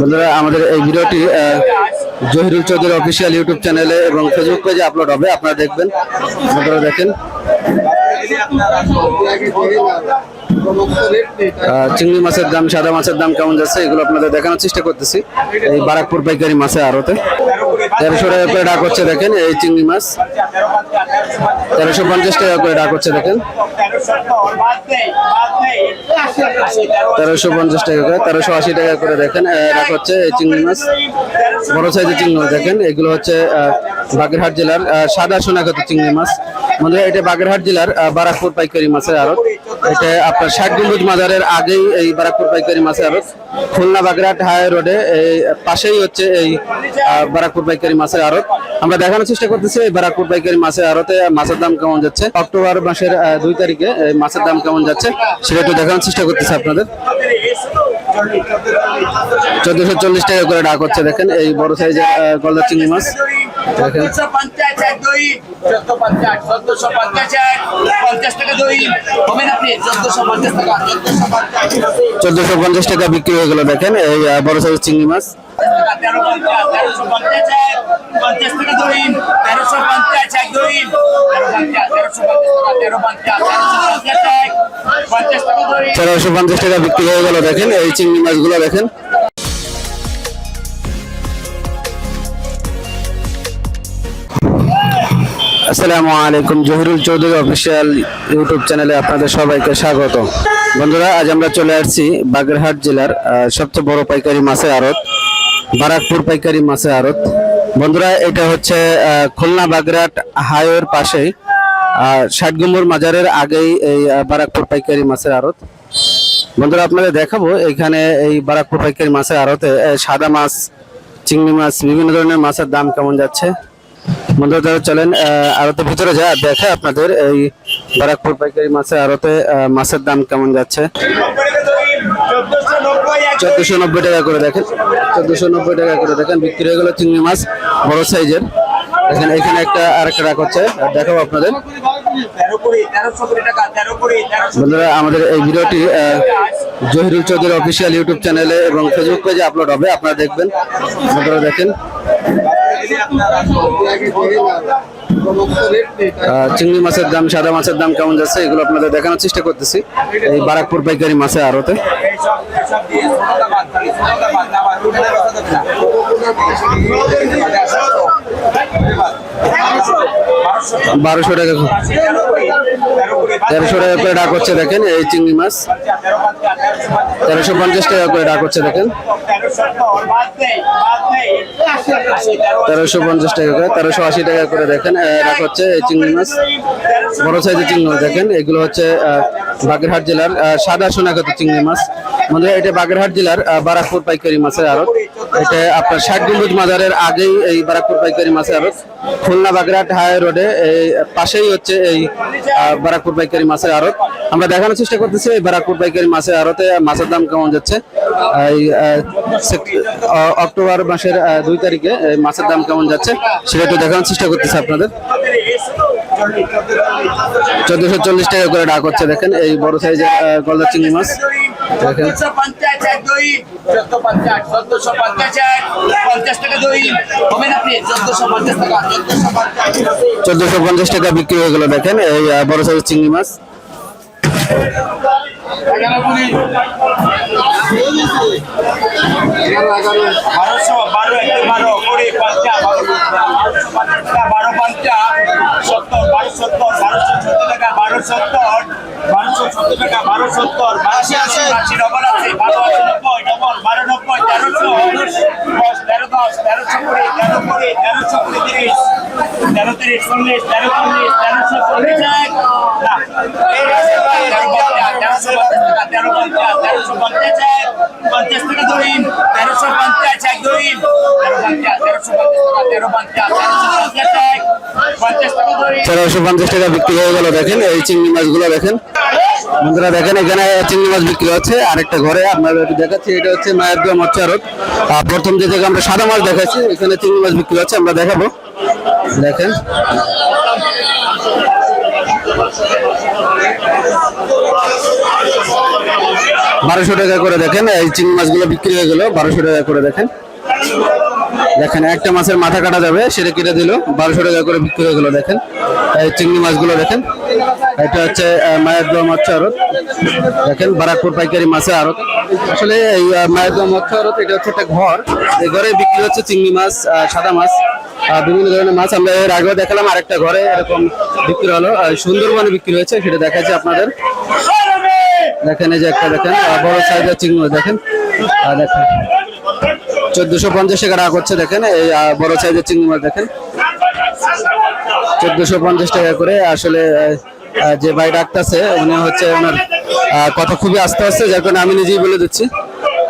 বন্ধুরা, আমাদের এই ভিডিওটি জহিরুল চৌধুরী অফিসিয়াল ইউটিউব চ্যানেলে এবং ফেসবুক পেজে আপলোড হবে, আপনারা দেখবেন। আপনারা দেখেন। চিংড়ি মাছের দাম, সাদা মাছের দাম কেমন যাচ্ছে, এগুলো আপনাদের দেখানোর চেষ্টা করতেছি। এই বারাকপুর পাইকারি মাছে আড়তে। তেরোশো টাকা করে ডাক হচ্ছে দেখেন, এই চিংড়ি মাছ। তেরোশো পঞ্চাশ টাকা করে ডাক হচ্ছে দেখেন। তেরোশো পঞ্চাশ টাকা করে, তেরোশো আশি টাকা করে দেখেন ডাক হচ্ছে এই চিংড়ি মাছ। বড় সাইজের চিংড়ি মাছ দেখেন, এগুলো হচ্ছে বাগেরহাট জেলার সাদা সোনাগত চিংড়ি মাছ। বন্ধুরা, এটা বাগেরহাট জেলার বারাকপুর পাইকারি মাছের আড়ত। এটা আপনার ষাট গম্বুজ মাজারের আগেই এই বারাকপুর পাইকারি মাছের আড়ত। খুলনা বাগেরহাট হাই রোডে, এই পাশেই হচ্ছে এই বারাকপুর পাইকারি মাছের আড়ত। আমরা দেখানোর চেষ্টা করতেছি এই বারাকপুর পাইকারি মাছের আড়তে মাছের দাম কেমন যাচ্ছে। অক্টোবর মাসের দুই তারিখে এই মাছের দাম কেমন যাচ্ছে, সেটা একটু দেখানোর চেষ্টা করতেছি আপনাদের। চোদ্দশো চল্লিশ টাকা করে ডাক হচ্ছে, দেখেন, এই বড় সাইজের গলদা চিংড়ি মাছ। চোদ্দশো পঞ্চাশ এক দুই চোদ্দ পঞ্চাশ চোদ্দশো পঞ্চাশ এক পঞ্চাশ টাকা দুই। হবে আপনি চোদ্দশো পঞ্চাশ টাকা চোদ্দশো পঞ্চাশ। চোদ্দশো পঞ্চাশ টাকা বিক্রি হয়ে গেল দেখেন এই বড় সাইজের চিংড়ি মাছ। তেরো পঞ্চাশ তেরোশো পঞ্চাশ এক পঞ্চাশ টাকা দুই তেরোশো পঞ্চাশ এক দুই। তেরোশো পঞ্চাশ টাকা বিক্রি হয়ে গেল দেখেন এই চিংড়ি মাছগুলো দেখেন। আসসালামু আলাইকুম, জহিরুল চৌধুরী অফিসিয়াল ইউটিউব চ্যানেলে আপনাদের সবাইকে স্বাগত। বন্ধুরা, আজ আমরা চলে আসছি বাগেরহাট জেলার সবচেয়ে বড় পাইকারি মাছের আড়ত, বারাকপুর পাইকারি মাছের আড়ত। বন্ধুরা, এটা হচ্ছে খুলনা বাগেরহাট হাইওয়ের পাশেই ষাট গম্বুর মাজারের আগেই এই বারাকপুর পাইকারি মাছের আড়ত। বন্ধুরা, আপনাদের দেখাবো, এখানে এই বারাকপুর পাইকারি মাছের আড়তে সাদা মাছ, চিংড়ি মাছ, বিভিন্ন ধরনের মাছের দাম কেমন যাচ্ছে। বন্ধুরা চলেন আড়তে ভিতরে যা, দেখে আপনাদের এই বারাকপুর পাইকারি মাছের আড়তে মাছের দাম কেমন যাচ্ছে। চোদ্দশো নব্বই টাকা করে দেখেন, চোদ্দশো নব্বই টাকা করে দেখেন, বিক্রি হয়ে গেল চিংড়ি মাছ, বড় সাইজের। এখানে এখানে একটা আর একটা রাখ হচ্ছে দেখাবো আপনাদের। বন্ধুরা আমাদের এই ভিডিওটি জহিরুল চৌধুরী অফিসিয়াল ইউটিউব চ্যানেলে এবং ফেসবুক পেজে আপলোড হবে আপনারা দেখবেন। আপনারা দেখেন। চিংড়ি মাছের দাম সাদা মাছের দাম কেমন যাচ্ছে এগুলো আপনাদের দেখানোর চেষ্টা করতেছি। এই বারাকপুর পাইকারি মাছের আড়তে। বারোশো টাকা তেরোশো টাকা করে ডাক হচ্ছে দেখেন, এই চিংড়ি মাছ। তেরোশো পঞ্চাশ টাকা করে ডাক হচ্ছে দেখেন। তেরোশো পঞ্চাশ টাকা করে, তেরোশো আশি টাকা করে দেখেন ডাক হচ্ছে এই চিংড়ি মাছ। বড় সাইজের চিংড়ি মাছ দেখেন, এগুলো হচ্ছে বাগেরহাট জেলার সাদা সোনাগত চিংড়ি মাছ। মানে এটা বাগেরহাট জেলার বারাকপুর পাইকারি মাছের আড়ত। এটা আপনার ষাট গম্বুজ মাজারের আগেই এই বারাকপুর পাইকারি মাছের আড়ত। খুলনা বাগেরহাট হাই রোডে এই পাশেই হচ্ছে এই বারাকপুর পাইকারি মাছের আড়ত। আমরা দেখানোর চেষ্টা করতেছি এই বারাকপুর পাইকারি মাছের আড়তে মাছের দাম কেমন যাচ্ছে। এই অক্টোবর মাসের দুই তারিখে মাছের দাম কেমন যাচ্ছে সেটা একটু দেখানোর চেষ্টা করতেছি আপনাদের। চোদ্দশো চল্লিশ টাকা করে ডাক হচ্ছে, দেখেন, এই বড় সাইজের গলদা চিংড়ি মাছ। চোদ্দশো পঞ্চাশ এক দুই চোদ্দ পঞ্চাশ চোদ্দশো পঞ্চাশ এক পঞ্চাশ টাকা দুই। হবে না আপনি চোদ্দশো পঞ্চাশ টাকা চোদ্দশো পঞ্চাশ। চোদ্দশো পঞ্চাশ টাকা বিক্রি হয়ে গেল দেখেন এই আহ, বড় সাইজের চিংড়ি মাছ। বারোশো বারো এক বারো কুড়ি টাকা বারো পঞ্চাশ সত্তর বারো সত্তর বারোশো সত্তর টাকা বারো সত্তর বারোশো সত্তর টাকা বারো সত্তর বারোশো আশি আশি ডবল আছে বারো আশি নব্বই ডবল বারো নব্বই তেরোশো দশ তেরো দশ তেরোশো কুড়ি তেরো কুড়ি তেরোশো কুড়ি তিরিশ তেরো তিরিশ চল্লিশ তেরো চল্লিশ তেরোশো চল্লিশ এক না এই তেরো পঞ্চাশ তেরোশো পঞ্চাশ তেরোশো পঞ্চাশ এক পঞ্চাশ টাকা দুই তেরোশো পঞ্চাশ এক দুই তেরো পঞ্চাশ তেরোশো পঞ্চাশ তেরো পঞ্চাশ তেরোশো পঞ্চাশ এক তেরোশো পঞ্চাশ টাকা বিক্রি হয়ে গেল দেখেন এই চিংড়ি মাছগুলো দেখেন। বন্ধুরা দেখেন, এখানে চিংড়ি মাছ বিক্রি হচ্ছে। আরেকটা ঘরে আপনাদের একটু দেখাচ্ছি, এটা হচ্ছে মায়াবুয়া মৎস্যারত প্রথম যে জায়গায় আমরা সাদা মাছ দেখাচ্ছি, এখানে চিংড়ি মাছ বিক্রি হচ্ছে, আমরা দেখাবো। দেখেন। বারোশো টাকা করে দেখেন, এই চিংড়ি মাছগুলো বিক্রি হয়ে গেল, বারোশো টাকা করে দেখেন। দেখেন, একটা মাছের মাথা কাটা যাবে, সেটা কেটে দিল, বারোশো টাকা করে বিক্রি হয়ে গেল, দেখেন। এই চিংড়ি মাছগুলো দেখেন। এটা হচ্ছে মায়ের দোয়া মৎস্য আড়ত দেখেন, বারাকপুর পাইকারি মাছের আড়ত আসলে এই মায়ের দোয়া মৎস্য আড়ত এটা হচ্ছে একটা ঘর। এই ঘরে বিক্রি হচ্ছে চিংড়ি মাছ সাদা মাছ বিভিন্ন ধরনের মাছ। আমরা এর আগেও দেখালাম আরেকটা ঘরে, এরকম বিক্রি হলো। সুন্দরবনে বিক্রি হয়েছে, সেটা দেখাচ্ছি আপনাদের। দেখেন, এই যে একটা, দেখেন বড় সাইজের চিংড়ি মাছ, দেখেন। দেখেন। চোদ্দশো পঞ্চাশ টাকা টাকা করছে, দেখেন, এই বড় সাইজের চিংড়ি মাছ, দেখেন। চোদ্দশো পঞ্চাশ টাকা করে আসলে যে ভাই ডাকতেছে, উনি হচ্ছে ওনার কথা খুবই আস্তে আস্তে, যার কারণে আমি নিজেই বলে দিচ্ছি।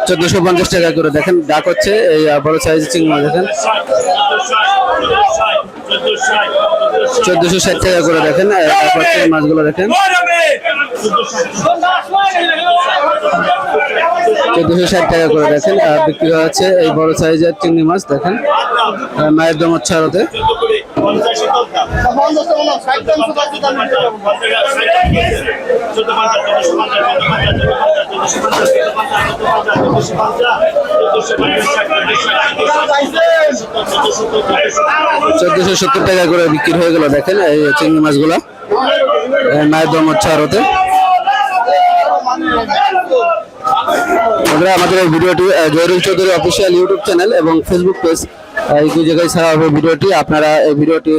চোদ্দশো পঞ্চাশ টাকা করে দেখেন, ডাক হচ্ছে, এই বড় সাইজের চিংড়ি দেখেন। চোদ্দশো ষাট টাকা করে দেখেন মাছগুলো দেখেন। চোদ্দশো ষাট টাকা করে দেখেন আর বিক্রি হচ্ছে এই বড় সাইজের চিংড়ি মাছ দেখেন মায়ের দম হচ্ছে আরতে চোদ্দশো সত্তর টাকা করে বিক্রি হয়ে গেল, দেখেন এই চিংড়ি মাছগুলো। মায়ের দম হচ্ছে আরতে। বন্ধুরা, আমাদের এই ভিডিওটি Joyrul Chowdhury official YouTube channel এবং ফেসবুক পেজ এই জায়গায় ছাড়া হবে ভিডিওটি, আপনারা এই ভিডিওটি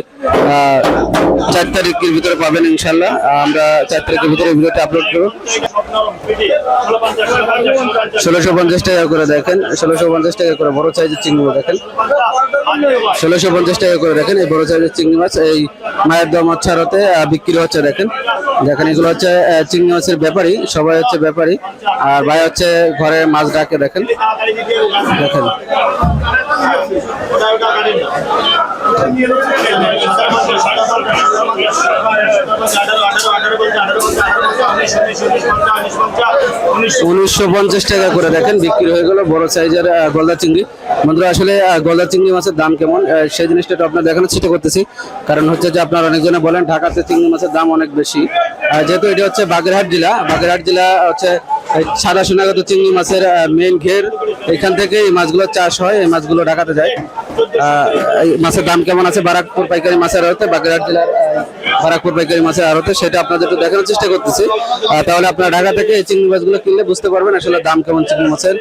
চার তারিখের ভিতরে পাবেন ইনশাল্লাহ। আমরা চার তারিখের ভিতরে ভিডিওটি আপলোড করব। ষোলোশো পঞ্চাশ টাকা করে দেখেন, ষোলোশো পঞ্চাশ টাকা করে বড় সাইজের চিংড়ি মাছ দেখেন। ষোলোশো পঞ্চাশ টাকা করে দেখেন, এই বড় সাইজের চিংড়ি মাছ, এই মায়ের দম হচ্ছে আড়তে বিক্রি হচ্ছে দেখেন। দেখেন, এগুলো হচ্ছে চিংড়ি মাছের ব্যাপারী, সবাই হচ্ছে ব্যাপারী। আর ভাই হচ্ছে ঘরে মাছ ডাকে দেখেন। দেখেন। উনিশশো পঞ্চাশ টাকা করে দেখেন, বিক্রি হয়ে গেল বড় সাইজের গলদা চিংড়ি। বন্ধুরা, আসলে গলদা চিংড়ি মাছের দাম কেমন? সেই জিনিসটা আপনার দেখানোর চেষ্টা করতেছি। কারণ হচ্ছে যে আপনার অনেকজনে বলেন, ঢাকাতে চিংড়ি মাছের দাম অনেক বেশি। যেহেতু এটা হচ্ছে বাগেরহাট জেলা বাগেরহাট জেলা হচ্ছে সাদা সোনাগত চিংড়ি মাছের মেইন ঘের। এখান থেকে এই মাছগুলো চাষ হয়, এই মাছগুলো ঢাকাতে যায়। মাছের দাম কেমন আছে? বারাকপুর পাইকারি মাছের আড়তে, বাগেরহাট জেলার বারাকপুর পাইকারি মাছের আড়তে, সেটা আপনাদের একটু দেখানোর চেষ্টা করতেছি। তাহলে আপনারা ঢাকা থেকে এই চিংড়ি মাছগুলো কিনলে বুঝতে পারবেন আসলে দাম কেমন চিংড়ি মাছের।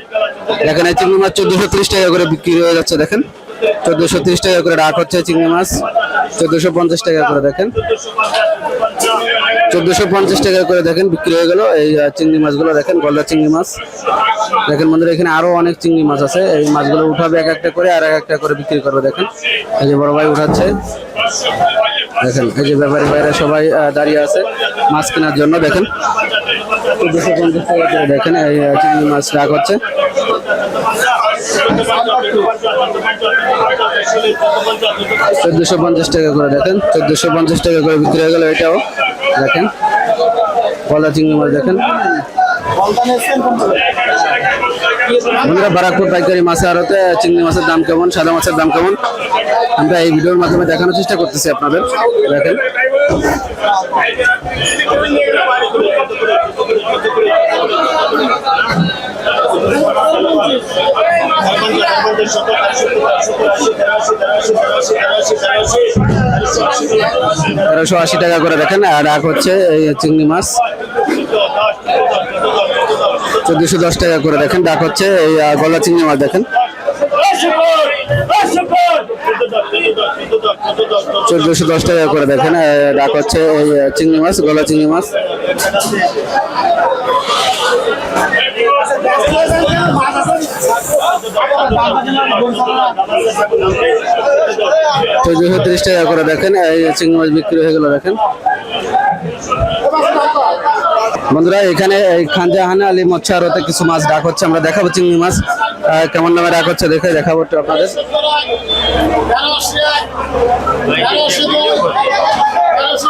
দেখেন, এই চিংড়ি মাছ চোদ্দশো ত্রিশ টাকা করে বিক্রি হয়ে যাচ্ছে, দেখেন। চোদ্দশো ত্রিশ টাকা করে ডাক হচ্ছে চিংড়ি মাছ। চোদ্দশো পঞ্চাশ টাকা করে, দেখেন। চোদ্দশো পঞ্চাশ টাকা করে দেখেন বিক্রি হয়ে গেল। এই চিংড়ি মাছগুলো দেখেন, গলদা চিংড়ি মাছ। দেখেন বন্ধুরা, এখানে আরও অনেক চিংড়ি মাছ আছে। এই মাছগুলো উঠাবে এক একটা করে, আর এক একটা করে বিক্রি করবে, দেখেন। এই যে বড় ভাই উঠাচ্ছে। দেখেন, এই যে ব্যাপারী ভাইরা সবাই দাঁড়িয়ে আছে মাছ কেনার জন্য, দেখেন। চোদ্দশো পঞ্চাশ টাকা করে দেখেন, এই চিংড়ি মাছ রাখ হচ্ছে। চোদ্দশো পঞ্চাশ টাকা করে দেখেন, চোদ্দশো পঞ্চাশ টাকা করে বিক্রি হয়ে গেল এটাও। দেখেন গলা চিংড়ি মাছ দেখেন। বন্ধুরা, বারাকপুর পাইকারি মাছের আড়তে চিংড়ি মাছের দাম কেমন, সাদা মাছের দাম কেমন? আমরা এই ভিডিওর মাধ্যমে দেখানোর চেষ্টা করতেছি আপনাদের। দেখেন। তেরোশো আশি টাকা করে দেখেন আর রাখ হচ্ছে এই চিংড়ি মাছ চোদ্দশো দশ টাকা করে দেখেন ডাক হচ্ছে এই গলা চিংড়ি মাছ দেখেন চোদ্দশো দশ টাকা করে দেখেন ডাক হচ্ছে এই চিংড়ি মাছ গলা চিংড়ি মাছ চোদ্দশো তিরিশ টাকা করে দেখেন, এই চিংড়ি মাছ বিক্রি হয়ে গেল, দেখেন। বন্ধুরা, এখানে এই খানজাহান আলী মৎস্য আড়তে কিছু মাছ ডাক হচ্ছে। আমরা দেখাবো চিংড়ি মাছ কেমন নামে ডাক হচ্ছে, দেখে দেখাবো একটু আপনাদের।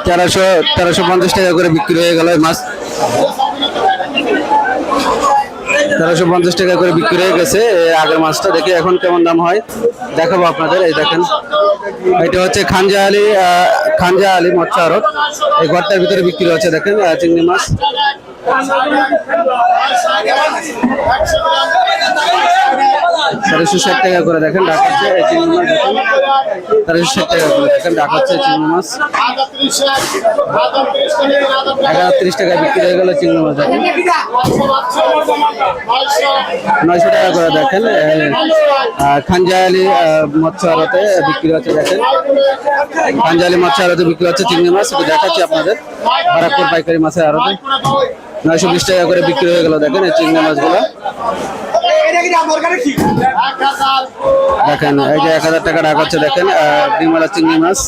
তেরোশো তেরোশো পঞ্চাশ টাকা করে বিক্রি হয়ে গেল মাছ। তেরোশো পঞ্চাশ টাকা করে বিক্রি হয়ে গেছে। আগের মাছটা দেখি এখন কেমন দাম হয়। দেখাবো আপনাদের, এই দেখেন। এটা হচ্ছে খানজা আলী খানজা আলী মৎস্য আড়ত। এই ঘরটার ভিতরে বিক্রি হচ্ছে, দেখেন চিংড়ি মাছ। তেরোশো ষাট টাকা করে দেখেন ডাক হচ্ছে ষাট টাকা করে দেখেন ডাক হচ্ছে চিংড়ি মাছ। এগারো তিরিশ টাকা বিক্রি হয়ে নয়শো টাকা করে দেখেন খানজায়ালি মৎস্য বিক্রি হচ্ছে দেখেন। খানজায়ালি মাছ আড়তে বিক্রি হচ্ছে, চিংড়ি মাছ। একটু দেখাচ্ছি আপনাদের। বারাকপুর পাইকারি মাছের আড়তে। নয়শো বিশ টাকা করে বিক্রি হয়ে গেল, দেখেন এই চিংড়ি মাছগুলো। দেখেন, এই যে এক হাজার টাকা ডাক হচ্ছে, দেখেন ডিমওয়ালা চিংড়ি মাছ।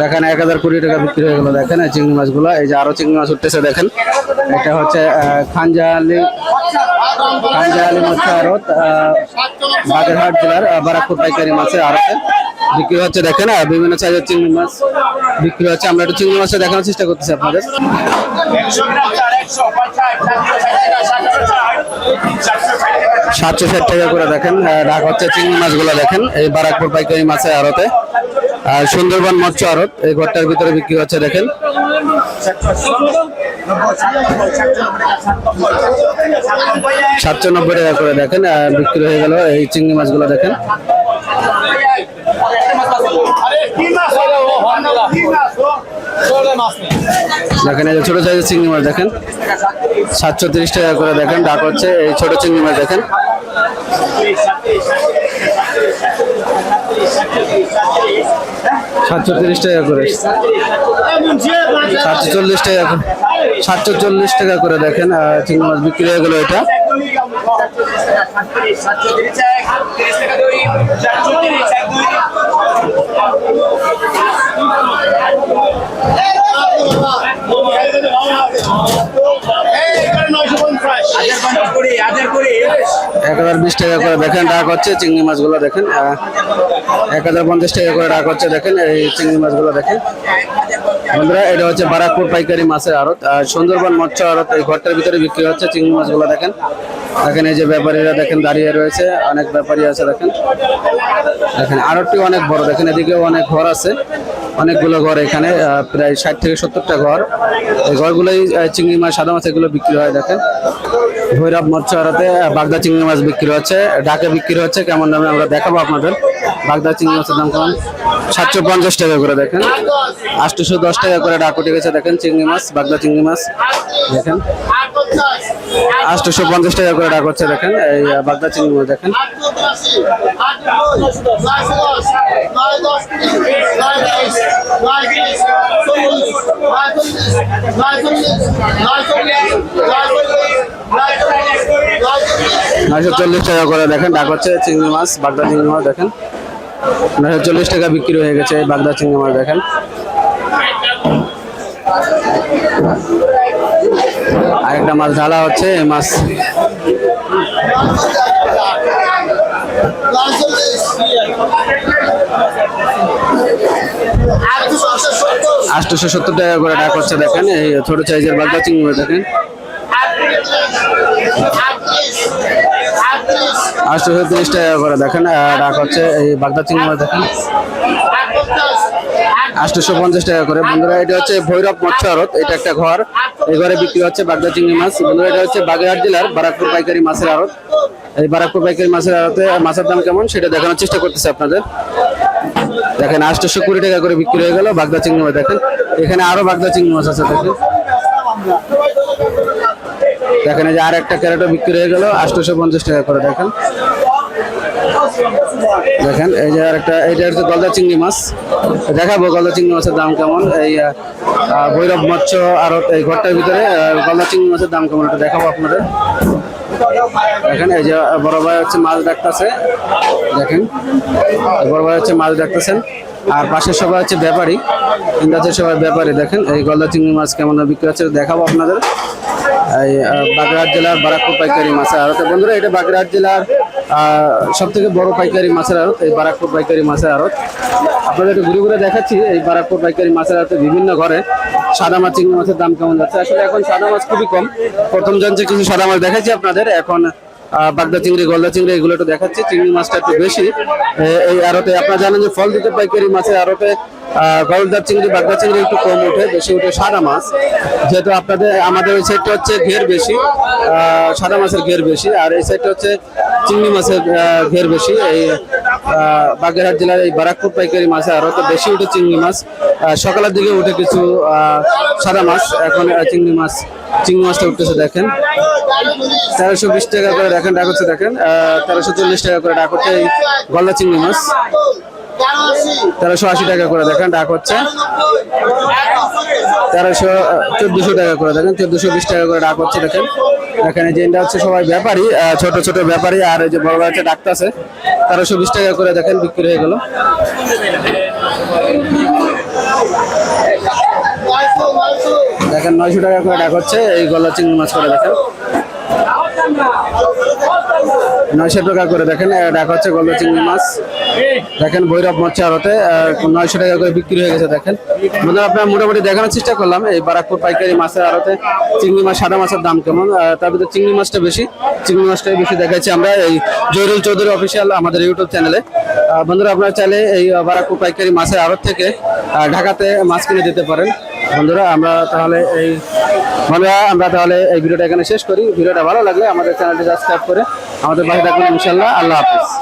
দেখেন এক হাজার কুড়ি টাকা বিক্রি হয়ে গেল দেখেন চিংড়ি মাছগুলো এই যে আরও চিংড়ি মাছ উঠতেছে দেখেন এটা হচ্ছে খানজাহালি খানজাহালি মৎস্য আড়ত বাগেরহাট জেলার বারাকপুর পাইকারি মাছের আড়তে বিক্রি হচ্ছে দেখেন বিভিন্ন সাইজের চিংড়ি মাছ বিক্রি হচ্ছে আমরা একটু চিংড়ি মাছটা দেখানোর চেষ্টা করতেছি আপনাদের সাতশো ষাট টাকা করে দেখেন ডাক হচ্ছে চিংড়ি মাছগুলো দেখেন, এই বারাকপুর পাইকারি মাছের আড়তে। আর সুন্দরবন মৎস্য আড়ত, এই ঘরটার ভিতরে বিক্রি হচ্ছে দেখেন। সাতশো নব্বই টাকা করে দেখেন বিক্রি হয়ে গেল এই চিংড়ি মাছগুলো দেখেন। দেখেন, এই যে ছোট সাইজের চিংড়ি মাছ দেখেন। সাতশো তিরিশ টাকা করে দেখেন, ডাক হচ্ছে এই ছোট চিংড়ি মাছ দেখেন। সাতশো তিরিশ টাকা করে। সাতশো চল্লিশ টাকা সাতশো চল্লিশ টাকা করে দেখেন চিংড়ি মাছ বিক্রি হয়ে গেলো এটা। এক হাজার বিশ টাকা করে দেখেন ডাক হচ্ছে, চিংড়ি মাছগুলো দেখেন এক হাজার পঞ্চাশ টাকা করে ডাক হচ্ছে, দেখেন, এই চিংড়ি মাছগুলো দেখেন। বন্ধুরা, এটা হচ্ছে বারাকপুর পাইকারি মাছের আড়ত, আর সুন্দরবন মৎস্য আড়ত, এই ঘরটার ভিতরে বিক্রি হচ্ছে চিংড়ি মাছগুলো দেখেন। দেখেন এই যে ব্যাপারীরা দেখেন দাঁড়িয়ে রয়েছে, অনেক ব্যাপারী আছে দেখেন। দেখেন আড়তটি অনেক বড়, দেখেন এদিকেও অনেক ঘর আছে, অনেকগুলো ঘর এখানে প্রায় ষাট থেকে সত্তরটা ঘর। এই ঘরগুলোই চিংড়ি মাছ, সাদা মাছ এগুলো বিক্রি হয়, দেখেন। ভৈরব মৎস্য আড়তে বাগদা চিংড়ি মাছ বিক্রি হচ্ছে ডাকে বিক্রি হচ্ছে, কেমন দামে আমরা দেখাবো আপনাদের। বাগদা চিংড়ি মাছের দাম কেমন? সাতশো পঞ্চাশ টাকা করে, দেখেন। আটশোশো দশ টাকা করে ডাক উঠে গেছে দেখেন চিংড়ি মাছ, বাগদা চিংড়ি মাছ, দেখেন। আটশোশো পঞ্চাশ টাকা করে ডাক হচ্ছে, দেখেন। এই বাগদা চিংড়ি মাছ দেখেন। নয়শো চল্লিশ টাকা করে দেখেন, ডাক হচ্ছে চিংড়ি মাছ, বাগদা চিংড়ি মাছ, দেখেন। নয়শো চল্লিশ টাকা বিক্রি হয়ে গেছে এই বাগদা চিংড়ি মাছ, দেখেন। আরেকটা মাছ ঢালা হচ্ছে, এই মাছ। আটশোশো সত্তর টাকা করে ডাক হচ্ছে, দেখেন, এই ছোট সাইজের বাগদা চিংড়ি দেখেন। আটশোশো তিরিশ টাকা করে, দেখেন ডাক হচ্ছে, এই বাগদা চিংড়ি দেখেন। আটশোশো পঞ্চাশ টাকা করে। বন্ধুরা, এটা হচ্ছে ভৈরব মৎস্য এটা একটা ঘর। এই ঘরে বিক্রি হচ্ছে বাগদা চিংড়ি মাছ। বন্ধুরা, এটা হচ্ছে বাগেরহাট জেলার বারাকপুর পাইকারি মাছের আড়ত। এই বারাকপুর পাইকারি মাছের আড়তে মাছের দাম কেমন সেটা দেখানোর চেষ্টা করতেছে আপনাদের। দেখেন, আটশোশো কুড়ি টাকা করে বিক্রি হয়ে গেল বাগদা চিংড়ি মাছ, দেখেন। এখানে আরও বাগদা চিংড়ি মাছ আছে, দেখেন। দেখেন, এই যে আর একটা ক্যারেটও বিক্রি হয়ে গেল, আটশোশো পঞ্চাশ টাকা করে, দেখেন। দেখেন, এই যে আরেকটা, এইটা হচ্ছে গলদা চিংড়ি মাছ। দেখাবো গলদা চিংড়ি মাছের দাম কেমন। এই ভৈরব মৎস্য আর এই ঘরটার ভিতরে গলদা চিংড়ি মাছের দাম কেমন এটা দেখাবো আপনাদের। দেখেন, এই যে বড় ভাই হচ্ছে মাছ ডাকতেছে। দেখেন বড় ভাই হচ্ছে মাছ ডাকতেছেন। আর পাশের সবাই হচ্ছে ব্যাপারী। ইন্দাজের সবাই ব্যাপারী। দেখেন, এই গলদা চিংড়ি মাছ কেমন বিক্রি হচ্ছে দেখাবো আপনাদের। এই বাগেরহাট জেলার বারাকপুর পাইকারি মাছের আড়ত। বন্ধুরা, এটা বাগেরহাট জেলার সব থেকে বড় পাইকারি মাছের আড়ত, এই বারাকপুর পাইকারি মাছের আড়ত। আপনাদের একটু ঘুরে ঘুরে দেখাচ্ছি, এই বারাকপুর পাইকারি মাছের আড়তে বিভিন্ন ঘরে সাদা মাছ, চিংড়ি মাছের দাম কেমন যাচ্ছে। আসলে এখন সাদা মাছ খুবই কম। প্রথম জানছে কিছু সাদা মাছ দেখাচ্ছি আপনাদের। এখন বাগদা চিংড়ি, গলদা চিংড়ি, এগুলো একটু দেখাচ্ছি। চিংড়ি মাছটা একটু বেশি। এই আড়তে আপনারা জানেন যে ফল দিতে পাইকারি মাছের আড়তে গলদা চিংড়ি, বাগদা চিংড়ি একটু কম উঠে বেশি উঠে সাদা মাছ। যেহেতু আপনাদের, আমাদের ওই সাইডটা হচ্ছে ঘের বেশি সাদা মাছের ঘের বেশি, আর এই সাইডটা হচ্ছে চিংড়ি মাছের ঘের বেশি। এই বাগেরহাট জেলার এই বারাকপুর পাইকারি মাছে আরও তো বেশি উঠে চিংড়ি মাছ। সকালের দিকে উঠে কিছু সাদা মাছ, এখন চিংড়ি মাছ, চিংড়ি মাছটা উঠতেছে, দেখেন। তেরোশো বিশ টাকা করে দেখেন, ডাক হচ্ছে, দেখেন। তেরোশো চল্লিশ টাকা করে ডাক হচ্ছে গলদা চিংড়ি মাছ। তেরোশো। আশি টাকা করে দেখেন, ডাক হচ্ছে। তেরোশো চোদ্দশো টাকা করে দেখেন, চোদ্দশো বিশ টাকা করে ডাক হচ্ছে দেখেন। এখানে এটা হচ্ছে সবাই ব্যাপারী ছোট ছোট ব্যাপারী আর এই যে বড় বড় হচ্ছে ডাক্তার আছে, তেরোশো বিশ টাকা করে দেখেন, বিক্রি হয়ে গেল। দেখেন, নয়শো টাকা করে ডাক হচ্ছে, এই গলা চিংড়ি মাছ করে দেখেন। নয়শো টাকা করে দেখেন ডাক হচ্ছে গলা চিংড়ি মাছ। দেখেন ভৈরব মৎস্য আড়তে নয়শো টাকা করে বিক্রি হয়ে গেছে, দেখেন। বন্ধুরা, আপনার মোটামুটি দেখানোর চেষ্টা করলাম, এই বারাকপুর পাইকারি মাছের আড়তে চিংড়ি মাছ, সাদা মাছের দাম কেমন? তার ভিতরে চিংড়ি মাছটা বেশি, চিংড়ি মাছটাই বেশি দেখাচ্ছি আমরা এই জহিরুল চৌধুরী অফিসিয়াল আমাদের ইউটিউব চ্যানেলে। বন্ধুরা, আপনারা চাইলে এই বারাকপুর পাইকারি মাছের আড়ত থেকে ঢাকাতে মাছ কিনে দিতে পারেন। বন্ধুরা, আমরা তাহলে এই বন্ধুরা আমরা তাহলে এই ভিডিওটা এখানে শেষ করি। ভিডিওটা ভালো লাগলে আমাদের চ্যানেলটি সাবস্ক্রাইব করে আমাদের পাশে থাকুন ইনশাল্লাহ আল্লাহ হাফিজ।